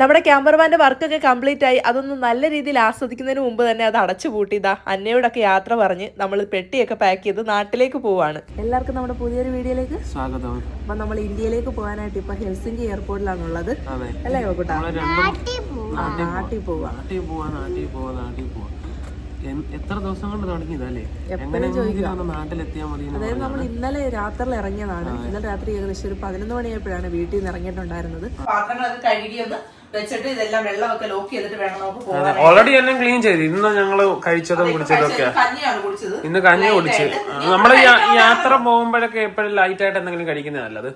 നമ്മുടെ ക്യാമറമാന്റെ വർക്കൊക്കെ കംപ്ലീറ്റ് ആയി. അതൊന്ന് നല്ല രീതിയിൽ ആസ്വദിക്കുന്നതിന് മുമ്പ് തന്നെ അത് അടച്ചു പൂട്ടിയതാ അന്നയോടൊക്കെ യാത്ര പറഞ്ഞ് നമ്മൾ പെട്ടിയൊക്കെ പാക്ക് ചെയ്ത് നാട്ടിലേക്ക് പോവാണ്. എല്ലാവർക്കും നമ്മുടെ പുതിയൊരു വീഡിയോയിലേക്ക് സ്വാഗതം. അപ്പൊ നമ്മൾ ഇന്ത്യയിലേക്ക് പോകാനായിട്ട് ഇപ്പൊ ഹെൽസിംഗി എയർപോർട്ടിലാണുള്ളത്. ഉള്ളത് അല്ലേ നാട്ടിൽ പോവാ. നാട്ടിൽ പോവാ നാട്ടിൽ പോവാ നാട്ടിൽ പോവാ. എത്ര ദിവസം കൊണ്ട് തുടങ്ങിയതല്ലേ? അതായത് നമ്മൾ ഇന്നലെ രാത്രി ഇറങ്ങിയതാണ്. ഇന്നലെ രാത്രി ഏകദേശം ഒരു പതിനൊന്ന് മണിയായപ്പോഴാണ് വീട്ടിൽ നിന്ന് ഇറങ്ങിയിട്ടുണ്ടായിരുന്നത്. പാത്രങ്ങളൊക്കെ കഴുകിയത് വെച്ചിട്ട് ഇതെല്ലാം വെള്ളമൊക്കെ ലോക്ക് ചെയ്തിട്ട് വേണം നമുക്ക് പോകാൻ ഓൾറെഡി എല്ലാം ക്ലീൻ ചെയ്തു. ഇന്ന് ഞങ്ങൾ കഴിച്ചതും കുടിച്ചതും ഒക്കെ. കഞ്ഞിയാണ് കുടിച്ചത്. ഇന്ന് കഞ്ഞി കുടിച്ച്. നമ്മൾ യാത്ര പോകുമ്പോഴൊക്കെ എപ്പോഴും ലൈറ്റ് ആയിട്ട് എന്തെങ്കിലും കഴിക്കുന്നത് നല്ലത്.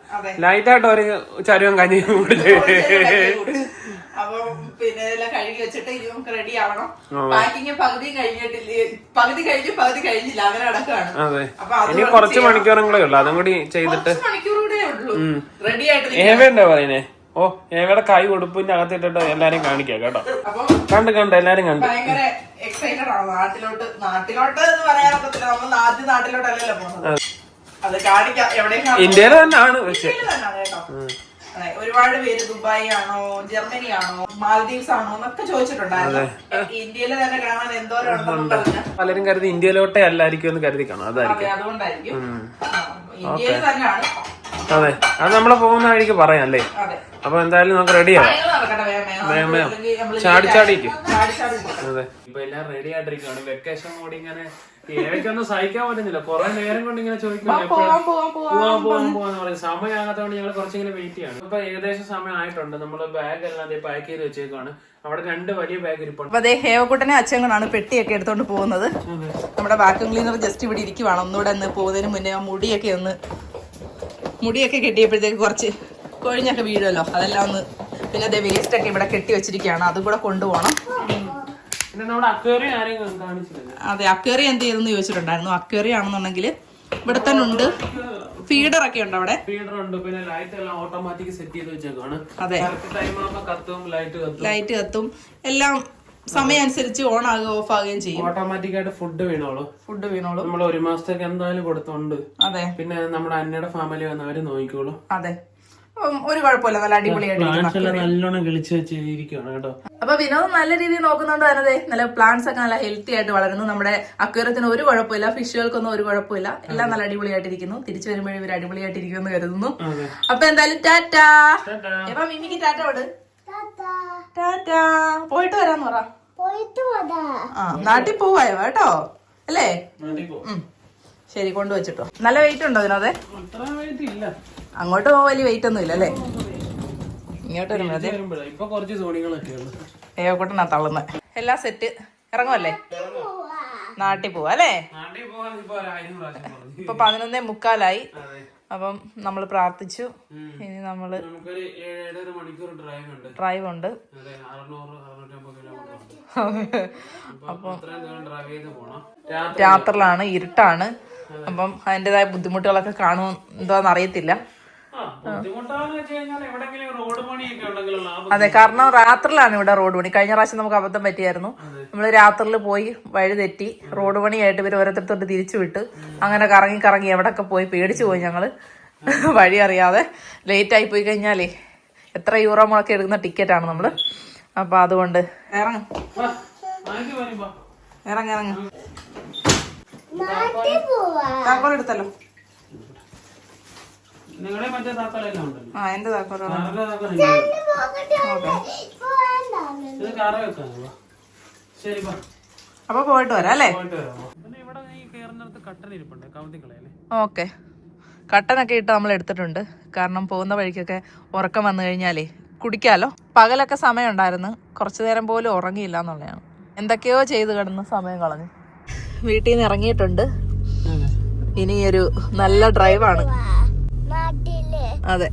ലൈറ്റ് ആയിട്ട് ഒരു ചരുവം കഞ്ഞിയും കുടിച്ച്. അപ്പൊ പിന്നെ കഴുകി വെച്ചിട്ട് ഇനി നമുക്ക് റെഡി ആവണം. പാക്കിങ് പകുതി കഴിഞ്ഞിട്ടില്ല? പകുതി കഴിഞ്ഞു പകുതി കഴിഞ്ഞില്ല. അങ്ങനെ അടക്കാണ് അപ്പൊ കുറച്ച് മണിക്കൂറുകളേ ഉള്ളൂ. അതും കൂടി ചെയ്തിട്ട് മണിക്കൂറൂടെ ഉള്ളൂ. റെഡി ആയിട്ട് പറയുന്നേ? ഓ ഏവയുടെ കൈ ഉടുപ്പിന്റെ അകത്തിട്ടിട്ട് എല്ലാരും കാണിക്കാം കേട്ടോ. കണ്ട് കണ്ട് എല്ലാരും കണ്ട്. ഭയങ്കര എക്സൈറ്റഡ് ആണ് നാട്ടിലോട്ട്. നാട്ടിലോട്ട് എന്ന് പറയാനൊക്കത്തില്ല നമ്മൾ ആദ്യം നാട്ടിലോട്ടല്ലല്ലോ പോകുന്നത്. അത്. കാണിക്കാം. എവിടെയും. ഇന്ത്യയിൽ തന്നെയാണ് പക്ഷെ. ഒരുപാട് പേര് ദുബായ് ആണോ ജർമ്മനി ആണോ മാൽദീവ്സ് ആണോ എന്നൊക്കെ ചോദിച്ചിട്ടുണ്ടായിരുന്നു. ഇന്ത്യയിൽ തന്നെ കാണാൻ എന്തോരം പലരും കരുതി ഇന്ത്യയിലോട്ടേ അല്ലായിരിക്കും എന്ന് കരുതി കാണും അതായിരിക്കും. അതെ അതുകൊണ്ടായിരിക്കും. ഇന്ത്യയിൽ തന്നെയാണ്. അതെ. അത് നമ്മൾ പോകുന്ന വഴിക്ക് പറയാം അല്ലേ? അപ്പൊ എന്തായാലും നമുക്ക് റെഡി ആവാം. കാര്യങ്ങൾ നടക്കട്ടെ വേഗം വേഗം. ചാടി late ചാടി ആയി. ഇരിക്കും. ചാടി ചാടി ഇരിക്കും. അതെ. ഇപ്പൊ എല്ലാം റെഡി ആയിട്ടിരിക്കുകയാണ് വെക്കേഷൻ കൂടി ഇങ്ങനെ ഏവയ്ക്കൊന്നും സഹിക്കാൻ പറ്റുന്നില്ല. കുറെ നേരം കൊണ്ട് ഇങ്ങനെ ചോദിക്കാൻ പോവാം പോവാം പോവാം പോവാൻ പോവാൻ പോവാന്ന് പറയും. സമയമാകാത്തതുകൊണ്ട് ഞങ്ങൾ കുറച്ചിങ്ങനെ വെയിറ്റ് ചെയ്യാണ്. ഇപ്പൊ ഏകദേശം സമയം ആയിട്ടുണ്ട്. നമ്മൾ ബാഗ് എല്ലാം പാക്ക് ചെയ്ത് വെച്ചേക്കാണ് അവിടെ രണ്ട് വലിയ ബാഗ് ഇരിപ്പുണ്ട്. അതെ ഹേവക്കുട്ടനെ അച്ഛനാണ് പെട്ടിയൊക്കെ എടുത്തോണ്ട് പോകുന്നത്. നമ്മുടെ വാക്യൂം ക്ലീനർ ജസ്റ്റ് ഇവിടെ ഇരിക്കുവാണ്. ഒന്നുകൂടെ ഒന്ന് പോകുന്നതിന് മുന്നേ മുടിയൊക്കെ ഒന്ന് മുടിയൊക്കെ കെട്ടിയപ്പോഴത്തേക്ക് കുറച്ച് കൊഴിഞ്ഞൊക്കെ വീഴുമല്ലോ. അതെല്ലാം ഒന്ന് പിന്നെ അതേ വേസ്റ്റ് ഒക്കെ ഇവിടെ കെട്ടി വെച്ചിരിക്കുകയാണ്. അതും കൂടെ കൊണ്ടുപോകണം. അതെ അക്വേറി എന്ത് ചെയ്തെന്ന് ചോദിച്ചിട്ടുണ്ടായിരുന്നു. അക്വേറി ആണെന്നുണ്ടെങ്കിൽ ഇവിടെ തന്നെ ഉണ്ട്. ഫീഡർ ഒക്കെ ഉണ്ട് അവിടെ? ഫീഡർ ഉണ്ട്. പിന്നെ ലൈറ്റ് എല്ലാം ഓട്ടോമാറ്റിക് സെറ്റ് ചെയ്ത് വെച്ചേക്കാണ് അതെ. ലൈറ്റ് കത്തും. എല്ലാം സമയം അനുസരിച്ച് ഓൺ ആകുകയും ഓഫ് ആകുകയും ചെയ്യും. ഓട്ടോമാറ്റിക് ആയിട്ട് ഫുഡ് വീണോളൂ. ഫുഡ് വീണോളൂ. നമ്മൾ ഒരു മാസത്തേക്ക് എന്തായാലും കൊടുത്തോണ്ട്. അതെ. പിന്നെ നമ്മുടെ അന്നയുടെ ഫാമിലി വന്നവര് നോക്കിക്കോളൂ. അതെ. ഒരു കുഴപ്പമില്ല നല്ല അടിപൊളിയായിട്ട് നല്ലോണം കിളിച്ച് വെച്ചിരിക്കുകയാണ് കേട്ടോ. അപ്പൊ വിനോദ് നല്ല രീതിയിൽ നോക്കുന്നുണ്ട് തന്നെ നല്ല പ്ലാന്റ്സ് ഒക്കെ നല്ല ഹെൽത്തി ആയിട്ട് വളരുന്നു. നമ്മുടെ അക്വേറിയത്തിന് ഒരു കുഴപ്പമില്ല ഫിഷുകൾക്കൊന്നും ഒരു കുഴപ്പമില്ല. എല്ലാം നല്ല അടിപൊളിയായിട്ടിരിക്കുന്നു. തിരിച്ചു വരുമ്പോഴും ഇവർ അടിപൊളിയായിട്ടിരിക്കുമെന്ന് കരുതുന്നു. അപ്പൊ എന്തായാലും ടാറ്റാ. എപ്പൊ മിമിക്ക് ടാറ്റ വിട് ടാറ്റാ. പോയിട്ട് വരാന്ന് പറ. ആ നാട്ടിൽ പോവായോ കേട്ടോ? അല്ലേ. ശരി കൊണ്ടുവച്ചിട്ടോ. നല്ല വെയിറ്റ് ഉണ്ടോ ഇല്ല. അങ്ങോട്ട് പോകാൻ വലിയ വെയിറ്റ് ഒന്നും ഇല്ല അല്ലേ? ഇങ്ങോട്ട് വരുമ്പോഴാ. ഇപ്പൊ കുറച്ച് സോണികളൊക്കെ ഉള്ളു ഏവക്കൂട്ടനാ തള്ളുന്നത് എല്ലാ സെറ്റ് ഇറങ്ങുമല്ലേ നാട്ടിൽ പോവാ അല്ലേ? ഇപ്പൊ പതിനൊന്നേ മുക്കാലായി. അപ്പം നമ്മൾ പ്രാർത്ഥിച്ചു. ഇനി നമ്മൾ ഡ്രൈവ് ഉണ്ട്. അപ്പം രാത്രിയിലാണ് ഇരുട്ടാണ്. അപ്പം അതിന്റെതായ ബുദ്ധിമുട്ടുകളൊക്കെ കാണുമോ എന്താന്ന് അറിയത്തില്ല. അതെ കാരണം രാത്രിയിലാണ് ഇവിടെ റോഡ് പണി. കഴിഞ്ഞ പ്രാവശ്യം നമുക്ക് അബദ്ധം പറ്റിയായിരുന്നു. നമ്മൾ രാത്രിയിൽ പോയി വഴി തെറ്റി റോഡ് പണിയായിട്ട് ഇവർ ഓരോരുത്തരത്തോട്ട് തിരിച്ചു വിട്ട് അങ്ങനെ കറങ്ങി കറങ്ങി എവിടൊക്കെ പോയി പേടിച്ചു പോയി ഞങ്ങൾ. വഴി അറിയാതെ ലേറ്റ് ആയി പോയി കഴിഞ്ഞാലേ എത്ര യൂറോ മുളക്കി എടുക്കുന്ന ടിക്കറ്റ് ആണ് നമ്മൾ. അപ്പൊ അതുകൊണ്ട് ഇറങ്ങ. ഇറങ്ങ ഇറങ്ങ. എടുത്തല്ലോ. നിങ്ങളുടെ മറ്റേ താക്കോലെല്ലാം ഉണ്ടല്ലോ. ആ എന്റെ താക്കോൽ? ഇത് കാറ വെക്കാനോ ശരി വാ. അപ്പൊ പോയിട്ട് വരാം അല്ലേ? പോയിട്ട് വരാമോ പിന്നെ ഇവിടെ ഈ കയറുന്നിടത്ത് കട്ടൻ ഇരിപ്പുണ്ട് കൗന്തി കളയല്ലേ ഓക്കെ. കട്ടനൊക്കെ ഇട്ട് നമ്മൾ എടുത്തിട്ടുണ്ട്. കാരണം പോകുന്ന വഴിക്കൊക്കെ ഉറക്കം വന്നു കഴിഞ്ഞാലേ കുടിക്കാലോ. പകലൊക്കെ സമയം ഉണ്ടായിരുന്നു. കുറച്ചു നേരം പോലും ഉറങ്ങിയില്ല എന്നുള്ളതാണ്. എന്തൊക്കെയോ ചെയ്ത് കിടന്ന് സമയം കളഞ്ഞു. വീട്ടിൽ നിന്ന് ഇറങ്ങിയിട്ടുണ്ട്. ഇനിയൊരു ഇനി ഒരു നല്ല ഡ്രൈവാണ് അതെ.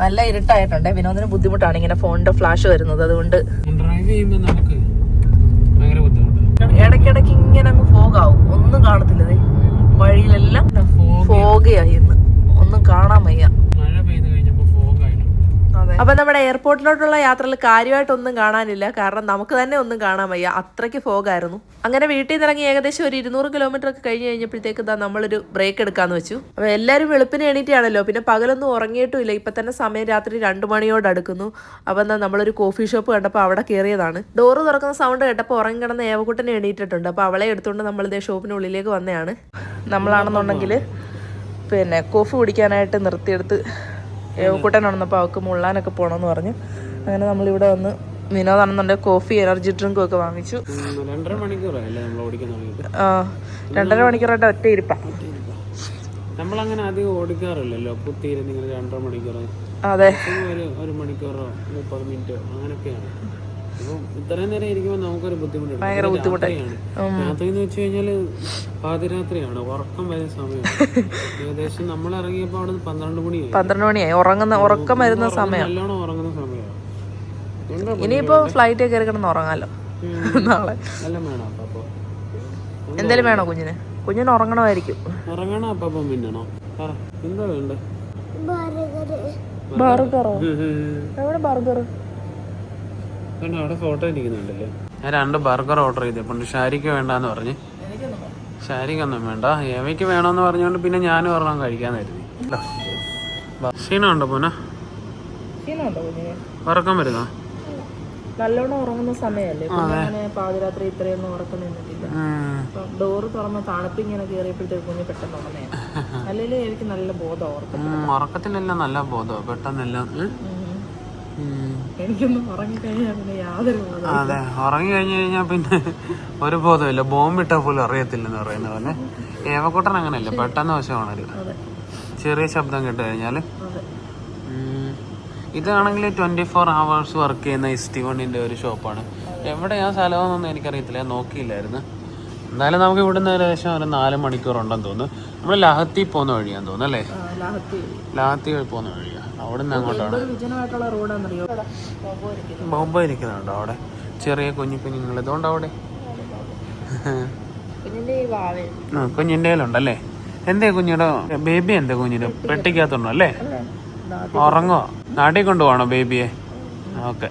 നല്ല ഇരുട്ടായിട്ടുണ്ട്. വിനോദിന് ബുദ്ധിമുട്ടാണ് ഇങ്ങനെ ഫോണിന്റെ ഫ്ലാഷ് വരുന്നത്. അതുകൊണ്ട് ഇടയ്ക്കിടയ്ക്ക് ഇങ്ങനെ അങ്ങ് ഫോഗാവും ഒന്നും കാണത്തില്ലതേ വഴിയിലെല്ലാം ഫോഗയായി ഇന്ന്. ഒന്നും കാണാൻ വയ്യ. മഴ പെയ്ത് അപ്പൊ നമ്മുടെ എയർപോർട്ടിലോട്ടുള്ള യാത്രയിൽ കാര്യമായിട്ടൊന്നും കാണാനില്ല. കാരണം നമുക്ക് തന്നെ ഒന്നും കാണാൻ വയ്യ. അത്രയ്ക്ക് ഫോഗായിരുന്നു. അങ്ങനെ വീട്ടിൽ നിന്ന് ഇറങ്ങി ഏകദേശം ഒരു ഇരുന്നൂറ് കിലോമീറ്റർ ഒക്കെ കഴിഞ്ഞ് കഴിഞ്ഞപ്പോഴത്തേക്ക് ഇതാ നമ്മളൊരു ബ്രേക്ക് എടുക്കാന്ന് വെച്ചു. അപ്പൊ എല്ലാവരും വെളുപ്പിന് എണീറ്റാണല്ലോ. പിന്നെ പകലൊന്നും ഉറങ്ങിയിട്ടും ഇല്ല. ഇപ്പൊ തന്നെ സമയം രാത്രി രണ്ടു മണിയോട് അടുക്കുന്നു. അപ്പൊ എന്താ നമ്മളൊരു കോഫി ഷോപ്പ് കണ്ടപ്പോൾ അവിടെ കയറിയതാണ് ഡോറ് തുറക്കുന്ന സൗണ്ട് കേട്ടപ്പോൾ ഉറങ്ങി കിടന്ന ഏവക്കുട്ടനെ എണീറ്റിട്ടുണ്ട്. അപ്പൊ അവളെ എടുത്തുകൊണ്ട് നമ്മൾ ഇതേ ഷോപ്പിനുള്ളിലേക്ക് വന്നതാണ് നമ്മളാണെന്നുണ്ടെങ്കിൽ പിന്നെ കോഫി കുടിക്കാനായിട്ട് നിർത്തിയെടുത്ത് ഏവക്കുട്ടൻ നടന്നപ്പോൾ അവൾക്ക് മുള്ളാനൊക്കെ പോകണമെന്ന് പറഞ്ഞു. അങ്ങനെ നമ്മളിവിടെ വന്ന് വിനോദാണെന്നുണ്ടെങ്കിൽ കോഫി എനർജി ഡ്രിങ്കും ഒക്കെ വാങ്ങിച്ചു. രണ്ടര മണിക്കൂറായിട്ട് ഒറ്റ ഇരിപ്പാ. നമ്മളങ്ങനെ അധികം ഓടിക്കാറില്ലല്ലോ? കുത്തിയിരുന്ന് ഇങ്ങനെ രണ്ടര മണിക്കൂർ അതെ. ഒരു മണിക്കൂറോ മുപ്പത് മിനിറ്റോ അങ്ങനെയൊക്കെയാണ്. ഇത്രയും നേരം ഇരിക്കുമ്പോൾ നമുക്കൊരു ബുദ്ധിമുട്ടുണ്ട്. ഭയങ്കര ബുദ്ധിമുട്ടാണ് രാത്രി എന്ന് വെച്ച് കഴിഞ്ഞാൽ പാതിരാത്രിയാണ്. ഉറക്കം വരുന്ന സമയമാണ്. ഏകദേശം നമ്മൾ ഇറങ്ങിയപ്പോൾ അവിടെ പന്ത്രണ്ട് മണിയായി. പന്ത്രണ്ട് മണിയായി. ഉറങ്ങുന്ന ഉറക്കം വരുന്ന സമയം. നല്ലോണം ഉറങ്ങുന്ന സമയമാണ്. ഇനിയിപ്പോ ഫ്ലൈറ്റ് കയറി കിടന്ന് ഉറങ്ങാലോ? നാളെ. എന്തായാലും വേണം അപ്പോൾ എന്തേലും വേണോ കുഞ്ഞിന്? കുഞ്ഞിന് ഉറങ്ങണമായിരിക്കും. ഉറങ്ങണം അപ്പം പിന്നണോ എന്താ വേണ്ടേ? ബർഗറോ. എവിടെ ബർഗർ കണ്ടോ അവിടെ ഫോട്ടോ ഇരിക്കുന്നുണ്ടല്ലേ? ഞാൻ രണ്ട് ബർഗർ ഓർഡർ ചെയ്തപ്പോൾ ഷാരിക്ക് വേണ്ടാന്ന് പറഞ്ഞ്. ഷാരിക്കൊന്നും വേണ്ട. ഏവയ്ക്ക് വേണമെന്ന് പറഞ്ഞുകൊണ്ട് പിന്നെ ഞാനും ഒരെണ്ണം കരുതി ക്ഷീണമുണ്ടോ പൂന ഉറക്കം വരുന്നോ? നല്ലോണം ഉറങ്ങുന്ന സമയമല്ലേ അങ്ങനെ പാതിരാത്രി ഇത്രയൊന്നും ഉറക്കം നിന്നിട്ടില്ല. ഉം. ഡോറ് തുറന്ന തണുപ്പ് ഇങ്ങനെ കയറിയപ്പോഴത്തേക്ക് കുഞ്ഞ് പെട്ടെന്ന് ഉറങ്ങേ അല്ലെങ്കിൽ എനിക്ക് നല്ല ബോധം ഉറക്കം ഉറക്കത്തിലെല്ലാം നല്ല ബോധം. പെട്ടെന്നെല്ലാം. എനിക്കൊന്നും ഉറങ്ങിക്കഴിഞ്ഞാൽ പിന്നെ യാതൊരു ബോധം അതെ ഉറങ്ങി കഴിഞ്ഞു കഴിഞ്ഞാൽ പിന്നെ ഒരു ബോധമില്ല ബോംബിട്ട പോലും അറിയത്തില്ലെന്ന് പറയുന്ന പോലെ. ഏവക്കൂട്ടൻ അങ്ങനെയല്ല? പെട്ടെന്ന് വശമാണ് ചെറിയ ശബ്ദം കേട്ട് കഴിഞ്ഞാൽ. ഇതാണെങ്കിൽ ട്വന്റി ഫോർ ഹവേഴ്സ് വർക്ക് ചെയ്യുന്ന ഇസ്റ്റി വണ്ണിന്റെ ഒരു ഷോപ്പാണ്. എവിടെയാ സ്ഥലമെന്നൊന്നും എനിക്കറിയത്തില്ല. നോക്കിയില്ലായിരുന്നു. എന്തായാലും നമുക്ക് ഇവിടുന്ന് ഏകദേശം ഒരു നാല് മണിക്കൂർ ഉണ്ടെന്ന് തോന്നുന്നു. നമ്മൾ ലഹത്തി പോകുന്ന വഴിയാന്ന് തോന്നുന്നു അല്ലേ? ലഹത്തി. പോകുന്ന ലഹത്തി അവിടുന്ന് അങ്ങോട്ടാണ്. ബൊമ്പ ഇരിക്കുന്നുണ്ടോ അവിടെ? ചെറിയ കുഞ്ഞു കുഞ്ഞുങ്ങൾ. ഇതുകൊണ്ട് അവിടെ? കുഞ്ഞിന്റെ കയ്യിലുണ്ടല്ലേ? എന്തേ കുഞ്ഞിയുടെ ബേബി എന്തേ കുഞ്ഞിന്റെ? പെട്ടിക്കകത്തുണ്ടോ അല്ലേ? ഉറങ്ങോ? നാട്ടിൽ കൊണ്ടുപോകണോ ബേബിയെ? ഓക്കെ.